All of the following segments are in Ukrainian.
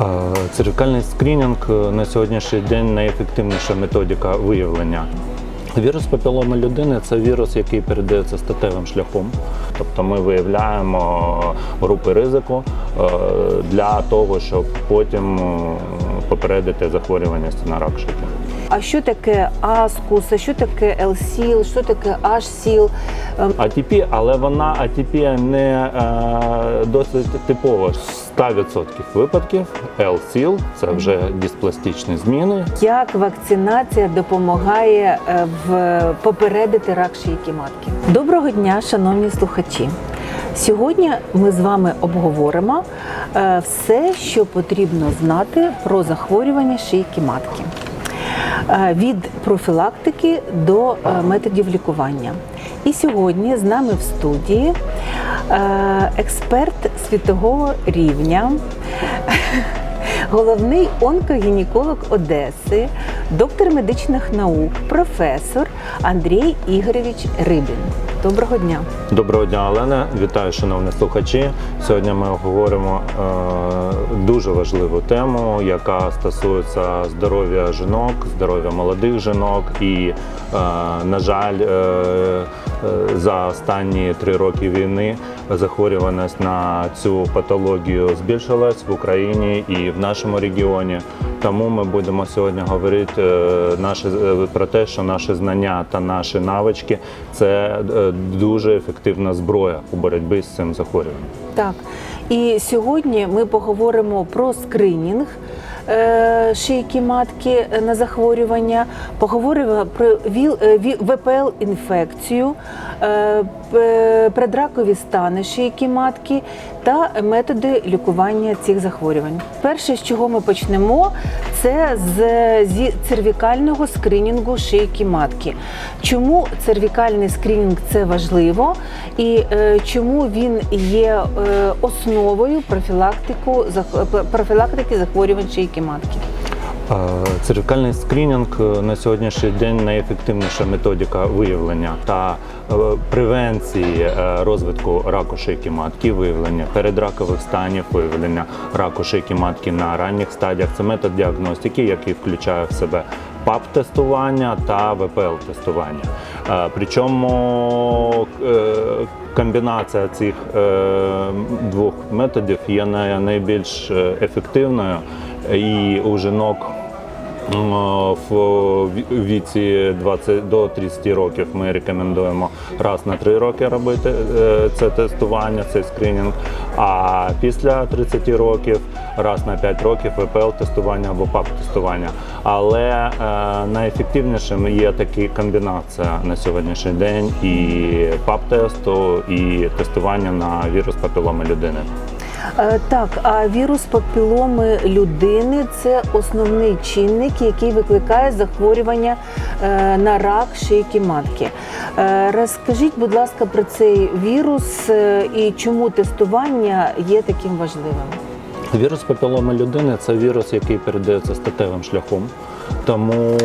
Е, скринінг е, на сьогоднішній день найефективніша методика виявлення. Вірус папіломи людини це вірус, який передається статевим шляхом. Тобто ми виявляємо групи ризику е, для того, щоб потім е, попередити захворюваність на рак шийки. А що таке аскус, а що таке ЛСІЛ, що таке H-СІЛ? Ем, ATP, але вона ATP не досить типова. 100% випадків L-СІЛ – це вже диспластичні зміни. Як вакцинація допомагає е, в попередити рак шийки матки? Доброго дня, шановні слухачі. Сьогодні ми з вами обговоримо е, все, що потрібно знати про захворювання шийки матки. Е, Від профілактики до е, методів лікування. І сьогодні з нами в студії е, експерт світового рівня, головний онкогінеколог Одеси, доктор медичних наук, професор Андрій Ігорович Рибін. Доброго дня. Доброго дня, Олена. Вітаю, шановні слухачі. Сьогодні ми обговоримо е, дуже важливу тему, яка стосується здоров'я жінок, здоров'я молодих жінок. І, е, на жаль, е, е, за останні три роки війни захворюваність на цю патологію збільшилась в Україні і в нашому регіоні. Тому ми будемо сьогодні говорити е, наші, е, про те, що наші знання та наші навички це е, дуже ефективна зброя у боротьбі з цим захворюванням. Так, і сьогодні ми поговоримо про скринінг шийки матки на захворювання, поговоримо про ВПЛ-інфекцію, предракові стани шийки матки та методи лікування цих захворювань. Перше, з чого ми почнемо, це з зі цервікального скринінгу шийки матки. Чому цервікальний скринінг це важливо і е, чому він є е, основою профілактику зах- профілактики захворювань шийки матки? Цервікальний скринінг е, на сьогоднішній день найефективніша методика виявлення та е, превенції е, розвитку раку шийки матки, виявлення передракових станів, виявлення раку шийки матки на ранніх стадіях. Це метод діагностики, який включає в себе ПАП-тестування та ВПЛ-тестування. Причому комбінація цих двох методів є най- найбільш ефективною і у жінок в віці 20 до 30 років ми рекомендуємо раз на 3 роки робити е, це тестування, цей скринінг. А після 30 років раз на 5 років ВПЛ-тестування або ПАП-тестування. Але е, найефективнішим є такі комбінація на сьогоднішній день і ПАП-тесту, і тестування на вірус папіломи людини. Е, Так, а вірус папіломи людини це основний чинник, який викликає захворювання е, на рак шийки матки. Е, Розкажіть, будь ласка, про цей вірус і чому тестування є таким важливим? Вірус папіломи людини це вірус, який передається статевим шляхом. Тому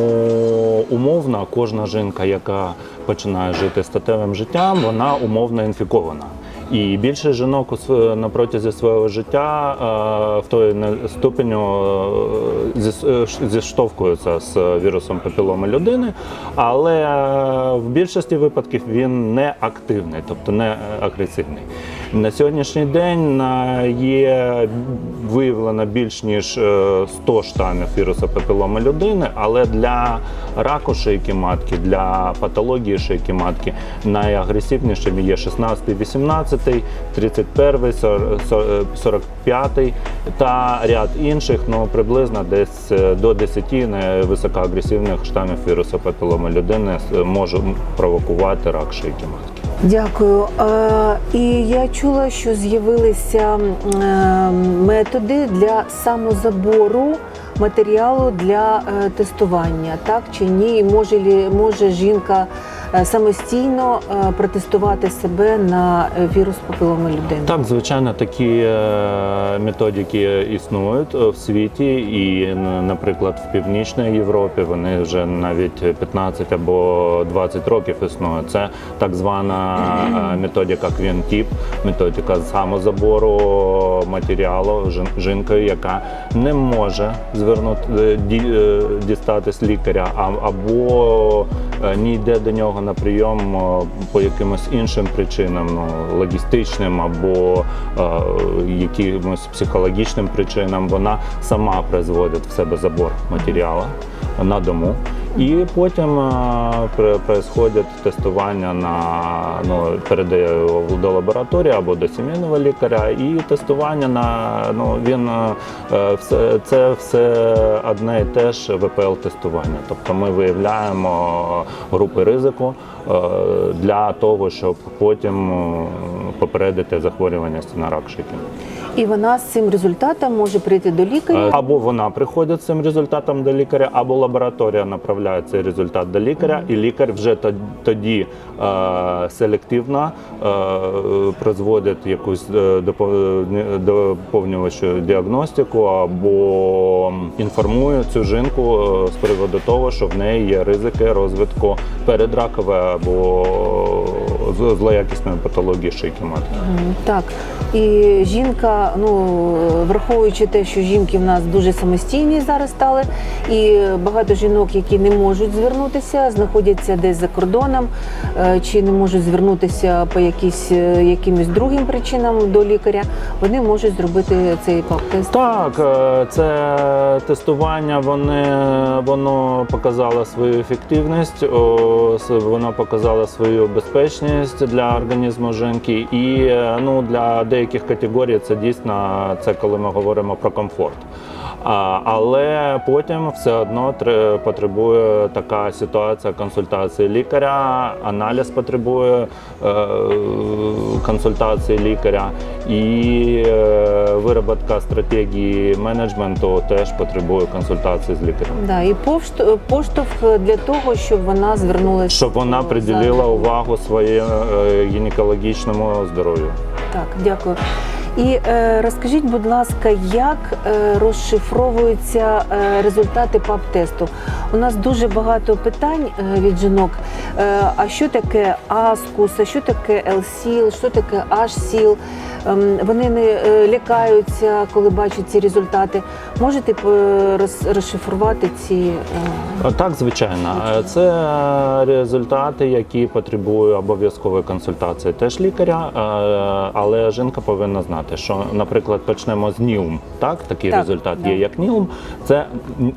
умовно кожна жінка, яка починає жити статевим життям, вона умовно інфікована. І більше жінок на протязі свого життя е, в той ступеню е, е, зіштовхуються з вірусом папіломи людини, але в більшості випадків він не активний, тобто не агресивний. На сьогоднішній день є виявлено більш ніж е, 100 штамів вірусу папіломи людини, але для раку шийки матки, для патології шийки матки найагресивнішими є 16, 18, 31, 45 та ряд інших, ну приблизно десь е, до 10 високоагресивних штамів вірусу папіломи людини е, може провокувати рак шийки матки. Дякую. І я чула, що з'явилися е, методи для самозабору матеріалу для е, тестування, так чи ні? Може може жінка самостійно е, протестувати себе на е, вірус папіломи людини? Так, звичайно, такі е, методики існують е, в світі, і, наприклад, в Північній Європі вони вже навіть 15 або 20 років існують. Це так звана е, методика Квінтіп, методика самозабору матеріалу жінкою, яка не може звернути е, ді- е, дістатись лікаря, або е, не йде до нього на прийом е, по якимось іншим причинам, ну логістичним або е, якимось психологічним причинам, вона сама призводить в себе забор матеріалу на дому. І потім е, при- тестування на ну передає до лабораторії або до сімейного лікаря, і тестування на ну він е, е, все це все одне і те ж ВПЛ тестування. Тобто ми виявляємо групи ризику е, для того, щоб потім е, попередити захворювання на рак шийки. І вона з цим результатом може прийти до лікаря. Або вона приходить з цим результатом до лікаря, або лабораторія направляє цей результат до лікаря, і лікар вже то- тоді е, селективно е, производить якусь е, доповнювачу діагностику або інформує цю жінку е, з приводу того, що в неї є ризики розвитку передракової або злоякісної патології шийки матки. Так. І жінка, ну враховуючи те, що жінки в нас дуже самостійні зараз стали, і багато жінок, які не можуть звернутися, знаходяться десь за кордоном, е, чи не можуть звернутися по якісь е, якимось другим причинам до лікаря, вони можуть зробити цей ПАП-тест. Так, е, це тестування вони, воно показало свою ефективність, воно показало свою безпечність для організму жінки. І е, ну, для деяких категорій це дійсно це коли ми говоримо про комфорт. Але потім все одно потребує така ситуація консультації лікаря, аналіз потребує е, консультації лікаря, і е, вироботка стратегії менеджменту теж потребує консультації з лікарем. Да, і поштовх для того, щоб вона звернулася. Щоб вона приділила увагу своєму е, гінекологічному здоров'ю. Так, дякую. І е, розкажіть, будь ласка, як е, розшифровуються е, результати ПАП-тесту? У нас дуже багато питань е, від жінок. Е, а що таке АСКУС, а що таке ЛСІЛ, що таке HSIL? Ем, вони не лякаються, коли бачать ці результати. Можете розшифрувати ці Так, звичайно, це результати, які потребують обов'язкової консультації теж лікаря, але жінка повинна знати, що, наприклад, почнемо з НІУМ. Так, такий Так, результат да. є як НІУМ. Це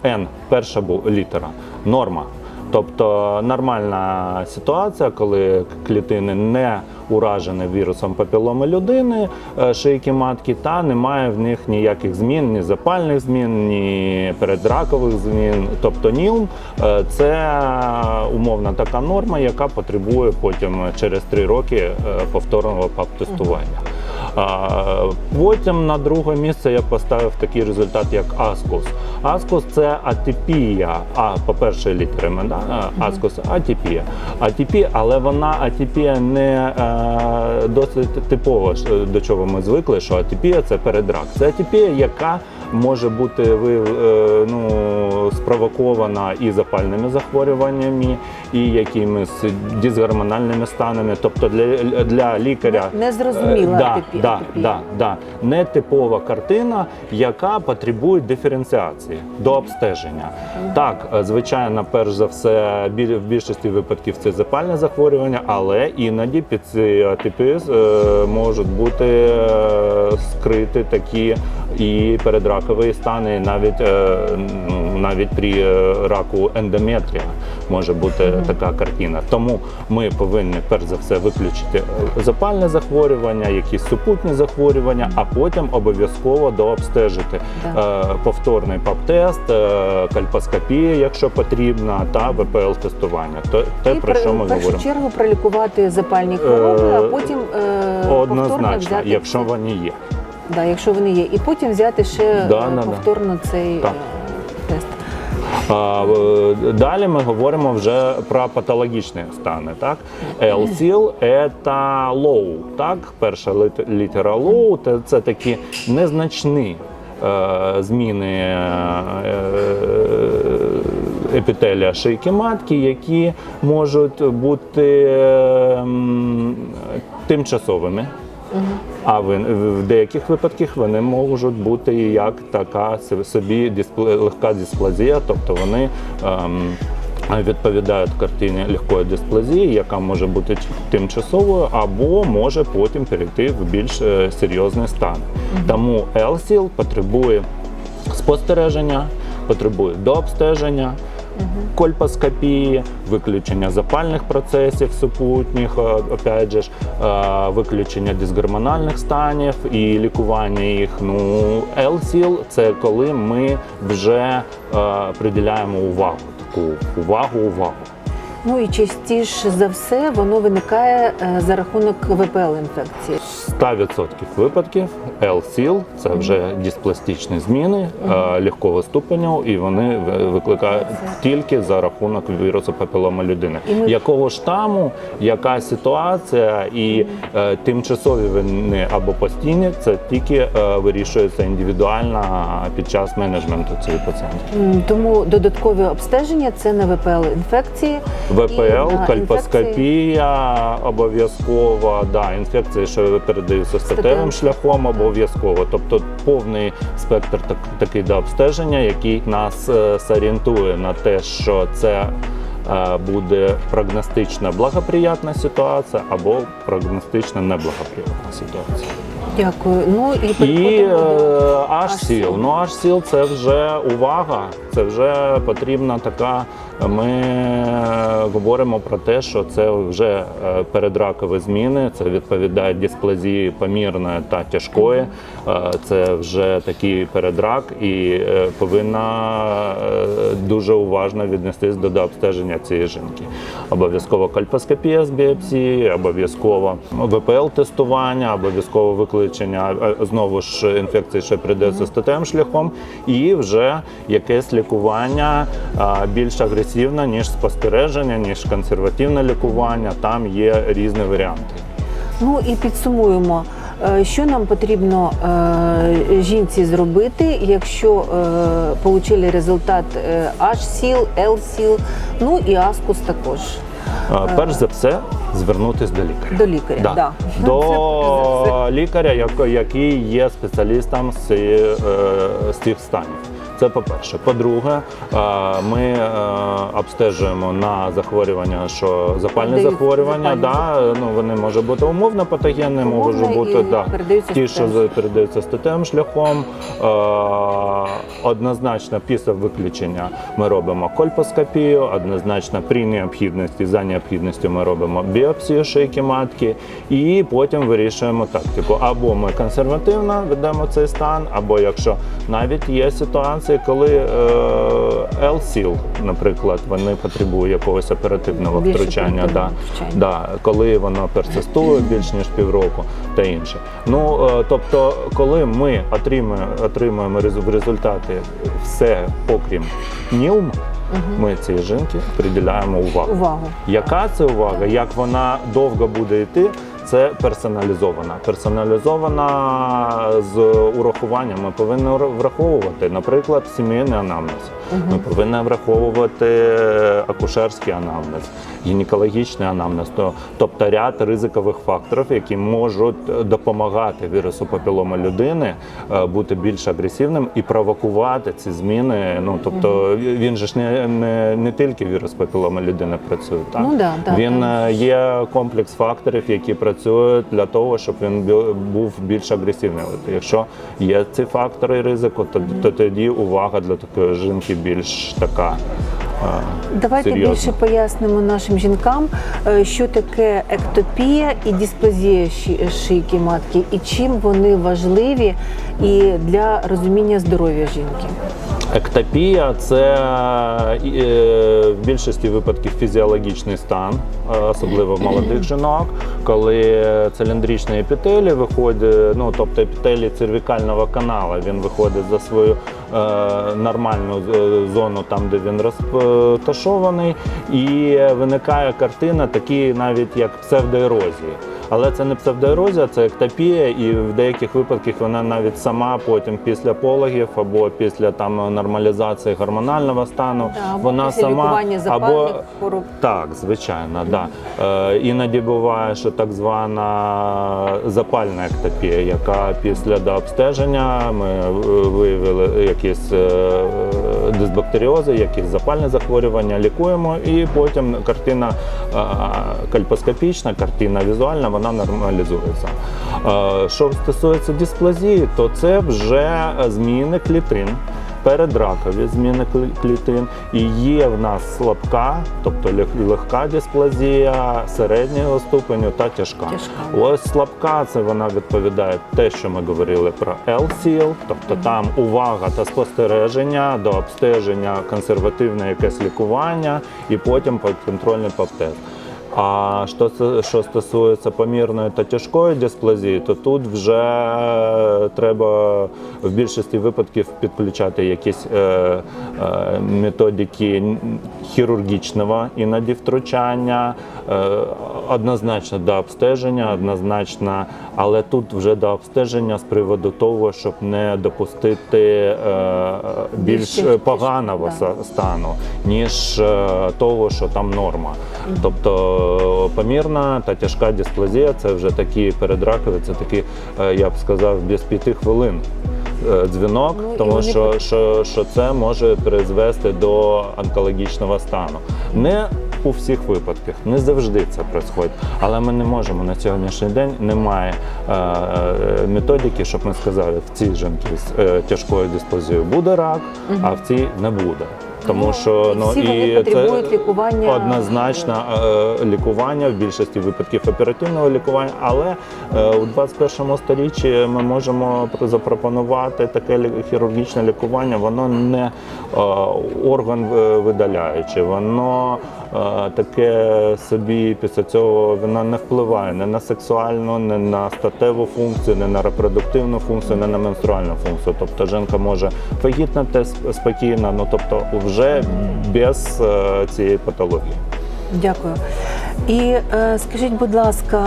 Н, перша літера, норма. Тобто нормальна ситуація, коли клітини не уражені вірусом папіломи людини, е, шийки матки, та немає в них ніяких змін, ні запальних змін, ні передракових змін. Тобто НІЛМ е, це умовна така норма, яка потребує потім через три роки е, повторного ПАП-тестування. Потім на друге місце я поставив такий результат, як Аскус. Аскус це атипія. А по першій літерами, да? Аскус атипія. Атипія, але вона атипія не е, досить типова, до чого ми звикли, що атипія це передрак. Це атипія, яка може бути ви, е, ну, спровокована і запальними захворюваннями, і якимись дисгормональними станами. Тобто для, для лікаря Не- незрозуміла Е, да, атипія- да, да, да. Нетипова картина, яка потребує диференціації до обстеження. Так, е, звичайно, перш за все, в більшості випадків це запальне захворювання, але іноді під ці атипи е, можуть бути скриті такі і передракові стани, навіть ну, навіть при е, раку ендометрія може бути така картина. Тому ми повинні перш за все виключити е, запальне захворювання, якісь супутні захворювання, а потім обов'язково дообстежити е, повторний ПАП-тест, кальпоскопія, якщо потрібна, та ВПЛ-тестування. То те, про що ми в першу говоримо. чергу пролікувати запальні хвороби, а потім повторно Однозначно, взяти якщо вони є. Да, якщо вони є. І потім взяти ще Да, е, да, да. повторно цей Так. Е, е, Далі ми говоримо вже про патологічні стани. Так? L-сіл – це low. Так? Перша літера low – це, такі незначні е, зміни е, епітелія шийки матки, які можуть бути ем, А ви- в деяких випадках вони можуть бути і як така собі диспле- легка дисплазія, тобто вони ем, відповідають картині легкої дисплазії, яка може бути тимчасовою, або може потім перейти в більш е, серйозний стан. Тому LSIL потребує спостереження, потребує дообстеження. Кольпоскопії, виключення запальних процесів супутніх, е, опять же е, виключення дисгормональних станів і лікування їх. Ну, LSIL – це коли ми вже е, приділяємо увагу, таку увагу, увагу. Ну і частіше за все воно виникає за рахунок ВПЛ інфекції. 100% випадків L-сіл – це вже диспластичні зміни е, легкого ступеню, і вони викликають тільки за рахунок вірусу папіломи людини. Якого штаму, яка ситуація, і е, тимчасові вони або постійні, це тільки е, вирішується індивідуально під час менеджменту цієї пацієнтів. М, Тому додаткові обстеження це на ВПЛ інфекції. ВПЛ, кальпоскопія обов'язково, да, інфекції, що передаються статевим шляхом шляхом, обов'язково. Тобто повний спектр так, такий до обстеження, який нас е, зорієнтує на те, що це е, буде прогностична благоприятна ситуація або прогностична неблагоприятна ситуація. Дякую. Ну і І H-сіл. H-сіл. Ну, H-сіл це вже увага, це вже потрібна така. Ми говоримо про те, що це вже е, передракові зміни, це відповідає дисплазії помірної та тяжкої. Е, Це вже такий передрак і е, повинна е, дуже уважно віднестись до обстеження цієї жінки. Обов'язково кальпоскопія з біопсії, обов'язково ВПЛ-тестування, обов'язково виключення е, знову ж інфекції, що прийдеться статевим шляхом, і вже якесь лікування більш агресивне, ніж спостереження, ніж консервативне лікування. Там є різні варіанти. Ну і підсумуємо, е, що нам потрібно е, жінці зробити, якщо е, отримали результат H-сіл, L-сіл, ну і аскус також. Перш за все, звернутися до лікаря. До лікаря, Да. да. До лікаря, як- який є спеціалістом з, е, з цих станів. Це по-перше. По-друге, е, ми е, обстежуємо на захворювання, що запальні Передаються захворювання, да, ну, вони можуть бути умовно патогенні, можуть бути да, ті, що передаються статевим шляхом. Е, однозначно, після виключення ми робимо кольпоскопію, однозначно при необхідності, за необхідністю ми робимо біопсію шийки матки і потім вирішуємо тактику. Або ми консервативно ведемо цей стан, або якщо навіть є ситуації, коли е, L-сіл, наприклад, вони потребують якогось оперативного Більш втручання. Да, втручання. да, коли воно персистує більш ніж півроку та інше. Ну е, тобто, коли ми отримуємо, отримуємо резу- в результаті все окрім нілм, ми цій жінки приділяємо увагу. Увагу. Яка це увага? Як вона довго буде йти? Це персоналізована. Персоналізована з урахуванням. Ми повинні враховувати, наприклад, сімейний анамнез. Ми повинні враховувати акушерський анамнез, гінекологічний анамнез, то- тобто ряд ризикових факторів, які можуть допомагати вірусу папіломи людини е, бути більш агресивним і провокувати ці зміни. Ну тобто він же ж не, не, не тільки вірус папіломи людини працює. Так? Ну да, да, він так. е, є комплекс факторів, які працюють для того, щоб він був більш агресивний. От Якщо є ці фактори ризику, то, то тоді увага для такої жінки більш така. е, Давайте серйозна. більше пояснимо нашим жінкам, е, що таке ектопія і дисплазія шийки матки, і чим вони важливі і для розуміння здоров'я жінки. Ектопія це е, в більшості випадків фізіологічний стан, особливо в молодих жінок, коли циліндричний епітелій виходить, ну тобто епітелій цервікального канала, він виходить за свою нормальну е, зону, там де він розташований, і виникає картина, такі навіть як псевдоерозії. Але це не псевдоерозія, це ектопія, і в деяких випадках вона навіть сама потім після пологів або після там нормалізації гормонального стану, Да, або вона після сама запальних хвороб. так, звичайно, да. Е, іноді буває, що так звана запальна ектопія, яка після дообстеження ми е, виявили якісь е, дисбактеріози, якісь запальні захворювання, лікуємо, і потім картина кальпоскопічна, картина візуальна, вона нормалізується. Е, Що стосується дисплазії, то це вже зміни клітин передракові зміни клі- клітин, і є в нас слабка, тобто лег- легка дисплазія середнього ступеню та тяжка. Тяжка. Ось слабка це вона відповідає те, що ми говорили про L-SEAL, тобто там увага та спостереження до обстеження, консервативне якесь лікування і потім контрольний ПАП-тест. А що, що стосується помірної та тяжкої дисплазії, то тут вже треба в більшості випадків підключати якісь е, е, методики хірургічного іноді втручання, е, однозначно до обстеження, однозначно, але тут вже до обстеження з приводу того, щоб не допустити е, більш Більших- поганого да. стану, ніж е, того, що там норма. Тобто помірна та тяжка дисплазія це вже такі передракові, це такі, е, я б сказав, без п'яти хвилин. е, Дзвінок, Ну, тому що, що, що це може призвести до онкологічного стану. Не у всіх випадках, не завжди це відбувається. Але ми не можемо на сьогоднішній день немає е, е, методики, щоб ми сказали, в цій жінки з е, тяжкою дисплазією буде рак, а в цій не буде. Тому Ну, що і ну всі вони і потребують лікування. однозначно е, лікування в більшості випадків оперативного лікування. Але е, у 21 сторіччі ми можемо запропонувати таке хірургічне лікування. Воно не е, орган е, видаляючи, воно е, таке собі після цього воно не впливає не на сексуальну, не на статеву функцію, не на репродуктивну функцію, не на менструальну функцію. Тобто жінка може вагітнати сп- спокійно, ну тобто вже без е, цієї патології. Дякую. І е, скажіть, будь ласка,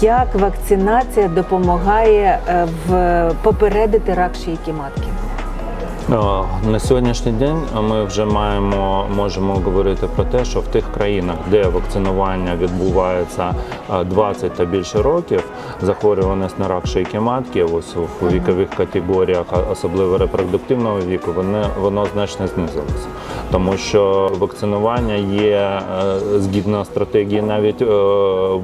як вакцинація допомагає е, в попередити рак шийки матки? Е, На сьогоднішній день ми вже маємо можемо говорити про те, що в тих країнах, де вакцинування відбувається е, 20 та більше років, захворюваність на рак шийки матки, ось у вікових категоріях, особливо репродуктивного віку, вони воно значно знизилося, тому що вакцинування є е, згідно стратегії, навіть е,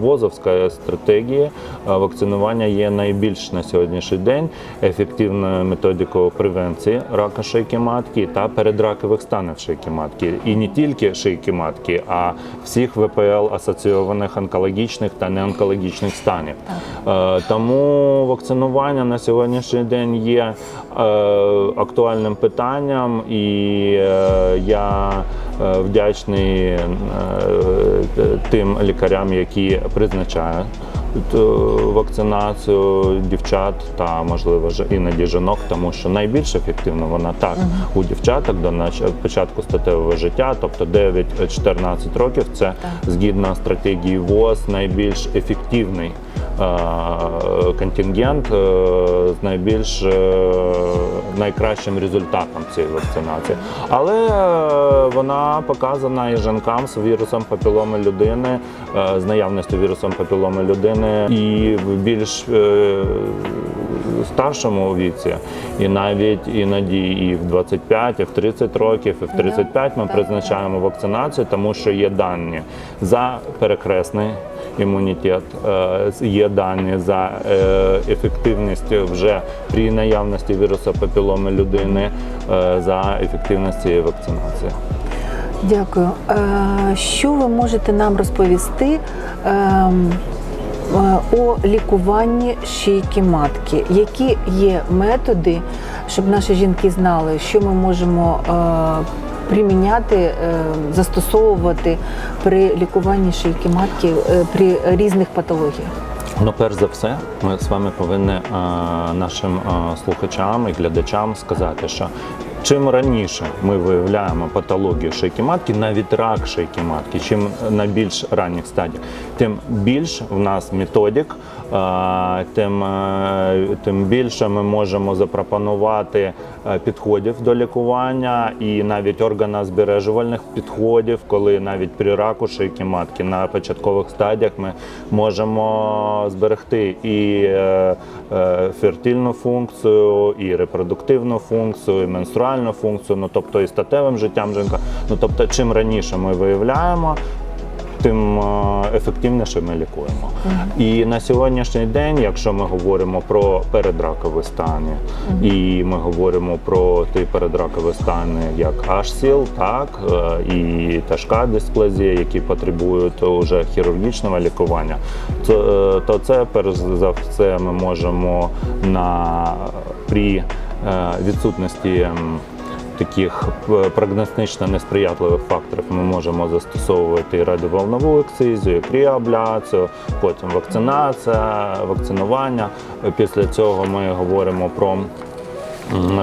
ВОЗовської стратегії, е, вакцинування є найбільш на сьогоднішній день ефективною методикою превенції рака шийки матки та передракових станів шийки матки. І не тільки шийки матки, а всіх ВПЛ асоційованих онкологічних та неонкологічних станів. Е, Тому вакцинування на сьогоднішній день є е, актуальним питанням, і е, я вдячний тим лікарям, які призначають вакцинацію дівчат та можливо іноді жінок, тому що найбільш ефективно вона так у дівчаток до початку статевого життя, тобто 9-14 років, це згідно стратегії ВОЗ найбільш ефективний. Е, Контингент е, з найбільш е, найкращим результатом цієї вакцинації, але е, вона показана і жінкам з вірусом папіломи людини, е, з наявністю вірусом папіломи людини і більш е, старшому віці, і навіть іноді і в 25, і в 30 років, і в 35 ми призначаємо вакцинацію, тому що є дані за перекресний імунітет, е, є дані за е, ефективність вже при наявності вірусу папіломи людини е, за ефективність цієї вакцинації. Дякую. Що ви можете нам розповісти ем, о лікуванні шийки матки. Які є методи, щоб наші жінки знали, що ми можемо е, приміняти, е, застосовувати при лікуванні шийки матки е, при різних патологіях? Ну, перш за все, ми з вами повинні е, нашим е, слухачам і глядачам сказати, що чим раніше ми виявляємо патологію шийки матки, навіть рак шийки матки, чим на більш ранніх стадіях, тим більш в нас методик, тим, е, тим більше ми можемо запропонувати підходів до лікування і навіть органозбережувальних підходів, коли навіть при раку шийки матки на початкових стадіях ми можемо зберегти і е, е, фертильну функцію, і репродуктивну функцію, і менструальну функцію, ну тобто і статевим життям жінка. Ну тобто, чим раніше ми виявляємо. Тим е, ефективніше ми лікуємо. І на сьогоднішній день, якщо ми говоримо про передракові стани, і ми говоримо про ті передракові стани, як HSIL, так е, і тяжка дисплазія, які потребують уже хірургічного лікування, то, е, то це перш за все ми можемо на при відсутності. Таких е, прогностично несприятливих факторів ми можемо застосовувати радіоволнову ексцизію, і кріоабляцію, потім вакцинація, вакцинування. Після цього ми говоримо про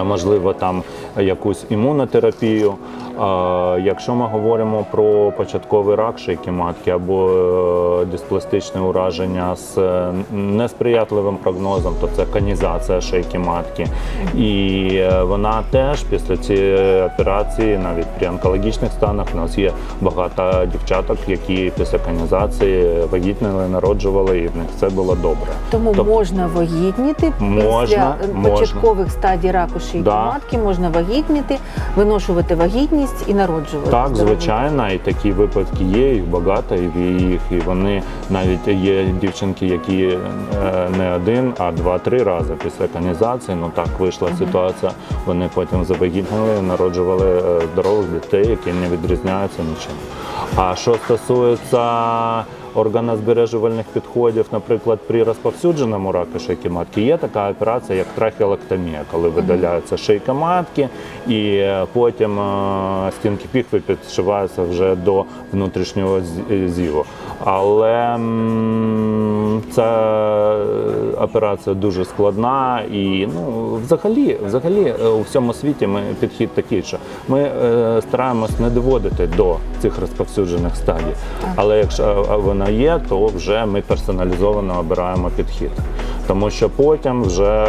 можливо там якусь імунотерапію. Якщо ми говоримо про початковий рак шийки матки або е, диспластичне ураження з е, несприятливим прогнозом, то це канізація шийки матки. І е, вона теж після цієї операції, навіть при онкологічних станах, у нас є багато дівчаток, які після канізації вагітнили, народжували, і в них все було добре. Тому Тобто- можна вагітніти Можна, після можна. початкових стадій раку шийки Да. матки, можна вагітніти, виношувати вагітність і народжувати. Так, звичайно, і такі випадки є, їх багато, і їх, і вони навіть є дівчинки, які е, не один, а два-три рази після канізації. Ну так вийшла ситуація. Вони потім завагітнили, народжували е, здорових дітей, які не відрізняються нічим. А що стосується органозбережувальних підходів, наприклад, при розповсюдженому раку шийки матки, є така операція, як трахеолектомія, коли видаляється шийка матки, і е, потім е, стінки піхви підшиваються вже до внутрішнього з- зіву. Але ця операція дуже складна і ну, взагалі, взагалі е, у всьому світі ми підхід такий, що ми е, стараємось не доводити до цих розповсюджених стадій. Але якщо е, вона є, то вже ми персоналізовано обираємо підхід. Тому що потім вже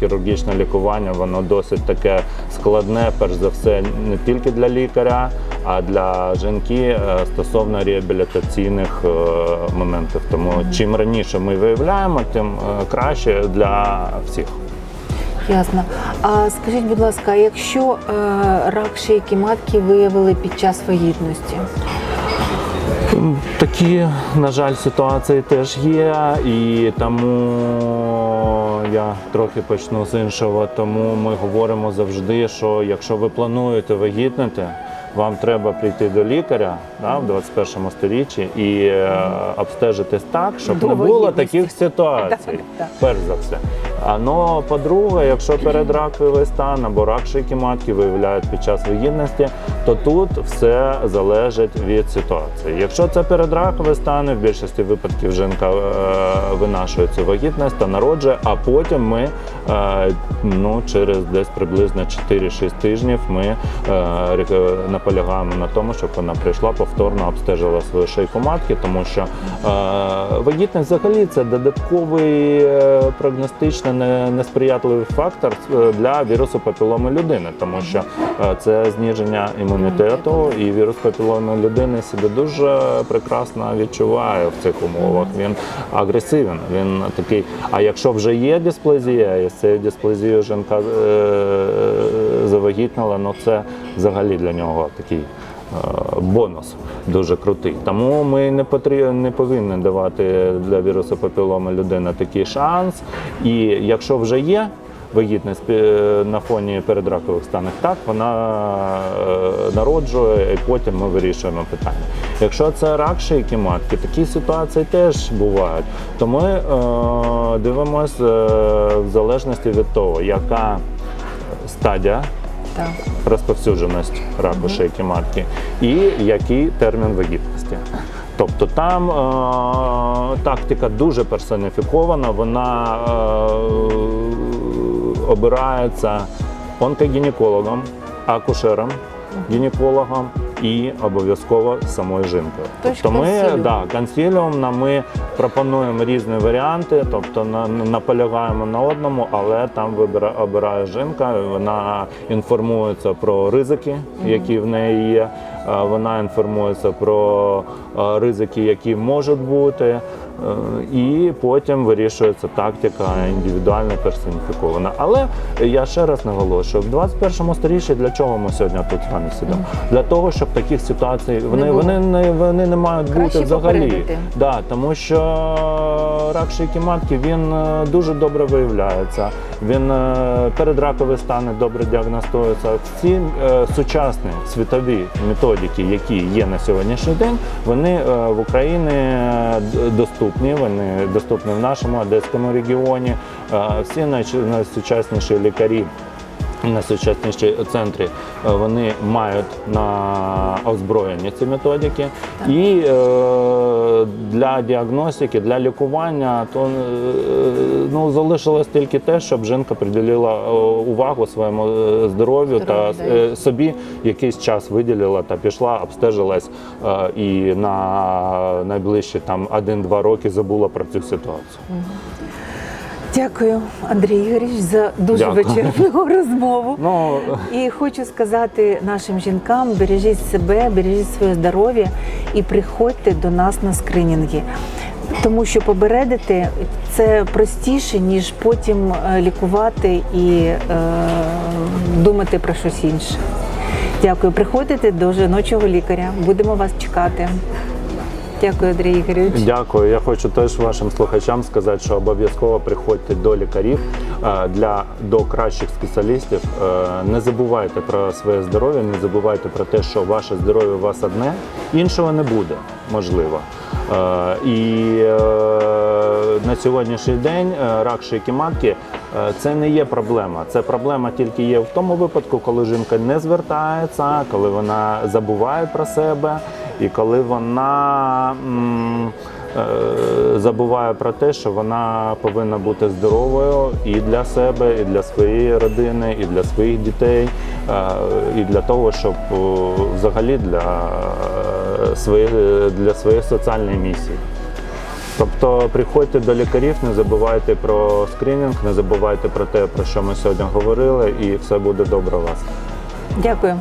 хірургічне лікування воно досить таке складне, перш за все, не тільки для лікаря, а для жінки е, стосовно реабілітаційних е, моментів. Тому чим раніше ми виявляємо, тим е, краще для всіх. Ясно. А скажіть, будь ласка, якщо рак шийки матки виявили під час вагітності? Такі, на жаль, ситуації теж є, і тому я трохи почну з іншого. Тому ми говоримо завжди, що якщо ви плануєте вагітнити, вам треба прийти до лікаря да, в 21 сторіччі і е, обстежитись так, щоб не було таких ситуацій. Так. Перш за все. А ну, по-друге, якщо передраковий стан або рак шийки матки виявляють під час вагітності, то тут все залежить від ситуації. Якщо це передракові стани, в більшості випадків жінка е, винашує цю вагітність та народжує, а потім ми е, ну, через десь приблизно 4-6 тижнів ми е, наполягаємо на тому, щоб вона прийшла повторно обстежила свою шийку матки, тому що е, вагітність взагалі це додатковий е, прогностично не- несприятливий фактор е, для вірусу папіломи людини, тому що е, це зниження імунітету, і вірус папіломи людини себе дуже прекрасно відчуває в цих умовах. Він агресивен. Він такий. А якщо вже є дисплазія, і з цією дисплазією жінка завагітнила, ну це взагалі для нього такий. е, Бонус дуже крутий. Тому ми не потрібно не повинні давати для вірусу папіломи людини такий шанс. І якщо вже є вагітність е, на фоні передракових станів, так вона е, народжує, і потім ми вирішуємо питання. Якщо це рак шийки матки, такі ситуації теж бувають. То ми дивимося в залежності від того, яка стадія Так. розповсюдженість раку шийки матки і який термін вагітності. Тобто там е, тактика дуже персоніфікована, вона е, обирається онкогінекологом, акушером, гінекологом і обов'язково самою жінкою. Тобто ми да, консиліумна ми пропонуємо різні варіанти, тобто на, наполягаємо на одному, але там вибира, обирає жінка, вона інформується про ризики, які в неї є. Е, Вона інформується про е, ризики, які можуть бути, е, і потім вирішується тактика індивідуально персоніфікована. Але я ще раз наголошую, в 21 сторіччі для чого ми сьогодні тут з вами сидимо? Для того, щоб таких ситуацій вони, було. вони, не, вони не мають Краще бути взагалі. попередити. Да, тому що рак шийки матки він дуже добре виявляється. Він передракові стани добре діагностуються. Всі е, сучасні світові методики, які є на сьогоднішній день, вони е, в Україні е, доступні. Вони доступні в нашому одеському регіоні. Е, Всі найсучасніші лікарі на сучасніші центрі е, вони мають на озброєнні ці методики. І е, для діагностики, для лікування, то е, ну, залишилось тільки те, щоб жінка приділила е, увагу своєму е, здоров'ю та е, собі якийсь час виділила та пішла, обстежилась е, і на найближчі там 1-2 роки забула про цю ситуацію. Дякую, Андрій Ігоріч, за дуже Дякую. вичерпну розмову. Ну, І хочу сказати нашим жінкам: бережіть себе, бережіть своє здоров'я і приходьте до нас на скринінги. Тому що попередити це простіше, ніж потім е, лікувати і е, думати про щось інше. Дякую. Приходьте до жіночого лікаря. Будемо вас чекати. Дякую, Андрій Ігорович. Дякую. Я хочу теж вашим слухачам сказати, що обов'язково приходьте до лікарів е, для до кращих спеціалістів. Е, Не забувайте про своє здоров'я, не забувайте про те, що ваше здоров'я у вас одне, іншого не буде, можливо. Е, І на сьогоднішній день рак шийки матки це не є проблема. Це проблема тільки є в тому випадку, коли жінка не звертається, коли вона забуває про себе. І коли вона е, забуває про те, що вона повинна бути здоровою і для себе, і для своєї родини, і для своїх дітей, е, і для того, щоб о, взагалі для, е, своєї, для своєї соціальної місії. Тобто приходьте до лікарів, не забувайте про скринінг, не забувайте про те, про що ми сьогодні говорили, і все буде добре у вас. Дякую.